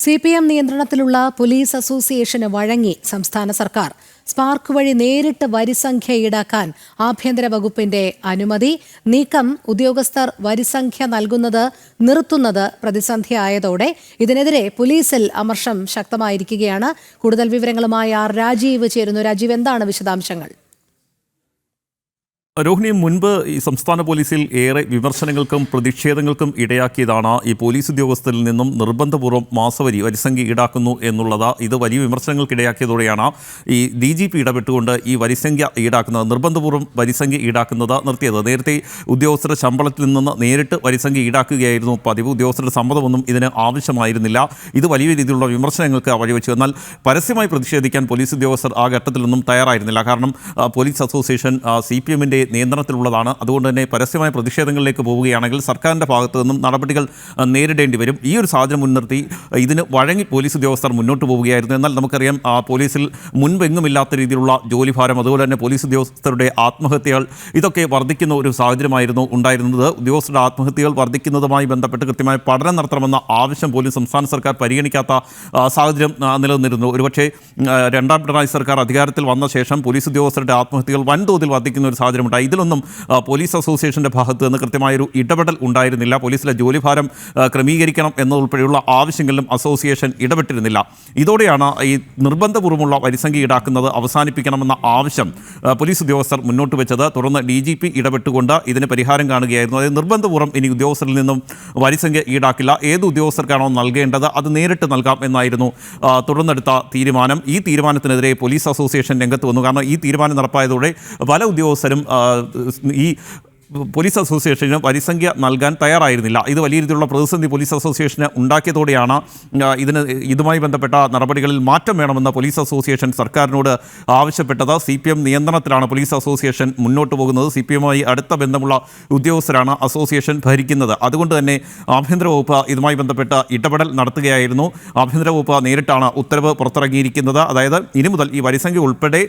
C P M നിയന്ത്രണത്തിലുള്ള police അസോസിയേഷന് വഴങ്ങി സംസ്ഥാന സർക്കാർ. സ്പാർക്ക് വഴി നേരിട്ട് വരിസംഖ്യ ഈടാക്കാൻ ആഭ്യന്തര വകുപ്പിന്റെ അനുമതി. നീക്കം ഉദ്യോഗസ്ഥർ വരിസംഖ്യ നൽകുന്നത് നിർത്തുന്നത് പ്രതിസന്ധിയായതോടെ ഇതിനെതിരെ പോലീസിൽ അമർഷം ശക്തമായിരിക്കുകയാണ്. കൂടുതൽ വിവരങ്ങളുമായി ആർ രാജീവ് ചേരുന്നു. രാജീവ് എന്താണ് വിശദാംശങ്ങൾ? രോഹിണി മുൻപ് ഈ സംസ്ഥാന പോലീസിൽ ഏറെ വിമർശനങ്ങൾക്കും പ്രതിഷേധങ്ങൾക്കും ഇടയാക്കിയതാണ് ഈ പോലീസ് ഉദ്യോഗസ്ഥരിൽ നിന്നും നിർബന്ധപൂർവം മാസവരി വരിസംഖ്യ ഈടാക്കുന്നു എന്നുള്ളത് ഇത് വലിയ വിമർശനങ്ങൾക്ക് ഇടയാക്കിയതോടെയാണ് ഈ ഡി ജി പി ഇടപെട്ടുകൊണ്ട് ഈ വരിസംഖ്യ ഈടാക്കുന്നത് നിർബന്ധപൂർവം വരിസംഖ്യ ഈടാക്കുന്നത് നിർത്തിയത്. നേരത്തെ ഉദ്യോഗസ്ഥരുടെ ശമ്പളത്തിൽ നിന്ന് നേരിട്ട് വരിസംഖ്യ ഈടാക്കുകയായിരുന്നു. പതിവ് ഉദ്യോഗസ്ഥരുടെ സമ്മതമൊന്നും ഇതിന് ആവശ്യമായിരുന്നില്ല. ഇത് വലിയ രീതിയിലുള്ള വിമർശനങ്ങൾക്ക് വഴിവെച്ചു. എന്നാൽ പരസ്യമായി പ്രതിഷേധിക്കാൻ പോലീസ് ഉദ്യോഗസ്ഥർ ആ ഘട്ടത്തിൽ ഘട്ടത്തിലൊന്നും തയ്യാറായിരുന്നില്ല. കാരണം പോലീസ് അസോസിയേഷൻ സി പി എമ്മിന്റെ നിയന്ത്രണത്തിലുള്ളതാണ്. അതുകൊണ്ട് തന്നെ പരസ്യമായ പ്രതിഷേധങ്ങളിലേക്ക് പോവുകയാണെങ്കിൽ സർക്കാരിന്റെ ഭാഗത്തു നിന്നും നടപടികൾ നേരിടേണ്ടി വരും. ഈ ഒരു സാഹചര്യം മുൻനിർത്തി ഇതിന് വഴങ്ങി പോലീസ് ഉദ്യോഗസ്ഥർ മുന്നോട്ട് പോവുകയായിരുന്നു. എന്നാൽ നമുക്കറിയാം പോലീസിൽ മുൻപെങ്ങുമില്ലാത്ത രീതിയിലുള്ള ജോലിഭാരം അതുപോലെ തന്നെ പോലീസ് ഉദ്യോഗസ്ഥരുടെ ആത്മഹത്യകൾ ഇതൊക്കെ വർദ്ധിക്കുന്ന ഒരു സാഹചര്യമായിരുന്നു ഉണ്ടായിരുന്നത്. ഉദ്യോഗസ്ഥരുടെ ആത്മഹത്യകൾ വർദ്ധിക്കുന്നതുമായി ബന്ധപ്പെട്ട് കൃത്യമായ പഠനം നടത്തണമെന്ന ആവശ്യം പോലും സംസ്ഥാന സർക്കാർ പരിഗണിക്കാത്ത സാഹചര്യം നിലനിന്നിരുന്നു. ഒരുപക്ഷെ രണ്ടാം പിണറായി സർക്കാർ അധികാരത്തിൽ വന്ന ശേഷം പോലീസ് ഉദ്യോഗസ്ഥരുടെ ആത്മഹത്യകൾ വൻതോതിൽ വർദ്ധിക്കുന്ന ഒരു സാഹചര്യമുണ്ടായി ഇതിലൊന്നും പോലീസ് അസോസിയേഷന്റെ ഭാഗത്ത് നിന്ന് കൃത്യമായൊരു ഇടപെടൽ ഉണ്ടായിരുന്നില്ല. പോലീസിലെ ജോലിഭാരം ക്രമീകരിക്കണം എന്നതുൾപ്പെടെയുള്ള ആവശ്യങ്ങളിലും അസോസിയേഷൻ ഇടപെട്ടിരുന്നില്ല. ഇതോടെയാണ് ഈ നിർബന്ധപൂർവമുള്ള വരിസംഖ്യ ഈടാക്കുന്നത് അവസാനിപ്പിക്കണമെന്ന ആവശ്യം പോലീസ് ഉദ്യോഗസ്ഥർ മുന്നോട്ട് വെച്ചത്. തുടർന്ന് ഡി ജി പി ഇടപെട്ടുകൊണ്ട് ഇതിന് പരിഹാരം കാണുകയായിരുന്നു. അതായത് നിർബന്ധപൂർവം ഇനി ഉദ്യോഗസ്ഥരിൽ നിന്നും വരിസംഖ്യ ഈടാക്കില്ല. ഏത് ഉദ്യോഗസ്ഥർക്കാണോ നൽകേണ്ടത് അത് നേരിട്ട് നൽകാം എന്നായിരുന്നു തുടർന്നെടുത്ത തീരുമാനം. ഈ തീരുമാനത്തിനെതിരെ പോലീസ് അസോസിയേഷൻ രംഗത്ത് വന്നു. കാരണം ഈ തീരുമാനം നടപ്പായതോടെ പല ഉദ്യോഗസ്ഥരും ഈ പോലീസ് അസോസിയേഷന് വരിസംഖ്യ നൽകാൻ തയ്യാറായിരുന്നില്ല. ഇത് വലിയ രീതിയിലുള്ള പ്രതിസന്ധി പോലീസ് അസോസിയേഷന് ഉണ്ടാക്കിയതോടെയാണ് ഇതിന് ഇതുമായി ബന്ധപ്പെട്ട നടപടികളിൽ മാറ്റം വേണമെന്ന് പോലീസ് അസോസിയേഷൻ സർക്കാരിനോട് ആവശ്യപ്പെട്ടത്. സി പി എം നിയന്ത്രണത്തിലാണ് പോലീസ് അസോസിയേഷൻ മുന്നോട്ട് പോകുന്നത്. സി പി എമ്മുമായി അടുത്ത ബന്ധമുള്ള ഉദ്യോഗസ്ഥരാണ് അസോസിയേഷൻ ഭരിക്കുന്നത്. അതുകൊണ്ട് തന്നെ ആഭ്യന്തര വകുപ്പ് ഇതുമായി ബന്ധപ്പെട്ട് ഇടപെടൽ നടത്തുകയായിരുന്നു. ആഭ്യന്തര വകുപ്പ് നേരിട്ടാണ് ഉത്തരവ് പുറത്തിറങ്ങിയിരിക്കുന്നത്. അതായത് ഇനി മുതൽ ഈ വരിസംഖ്യ ഉൾപ്പെടെ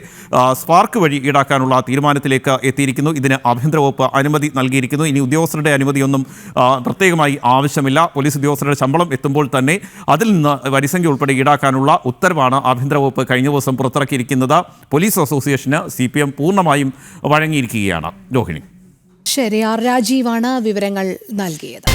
സ്പാർക്ക് വഴി ഈടാക്കാനുള്ള തീരുമാനത്തിലേക്ക് എത്തിയിരിക്കുന്നു. ഇതിന് ആഭ്യന്തര വകുപ്പ് അനുമതി നൽകിയിരിക്കുന്നു. ഇനി ഉദ്യോഗസ്ഥരുടെ അനുമതിയൊന്നും പ്രത്യേകമായി ആവശ്യമില്ല. പോലീസ് ഉദ്യോഗസ്ഥരുടെ ശമ്പളം എത്തുമ്പോൾ തന്നെ അതിൽ നിന്ന് വരിസംഖ്യ ഉൾപ്പെടെ ഈടാക്കാനുള്ള ഉത്തരവാണ് ആഭ്യന്തര വകുപ്പ് കഴിഞ്ഞ ദിവസം പുറത്തിറക്കിയിരിക്കുന്നത്. പോലീസ് അസോസിയേഷന് സി പി എം പൂർണമായും വഴങ്ങിയിരിക്കുകയാണ്. രോഹിണി. ശരി ആർ രാജീവാണ് വിവരങ്ങൾ നൽകിയത്.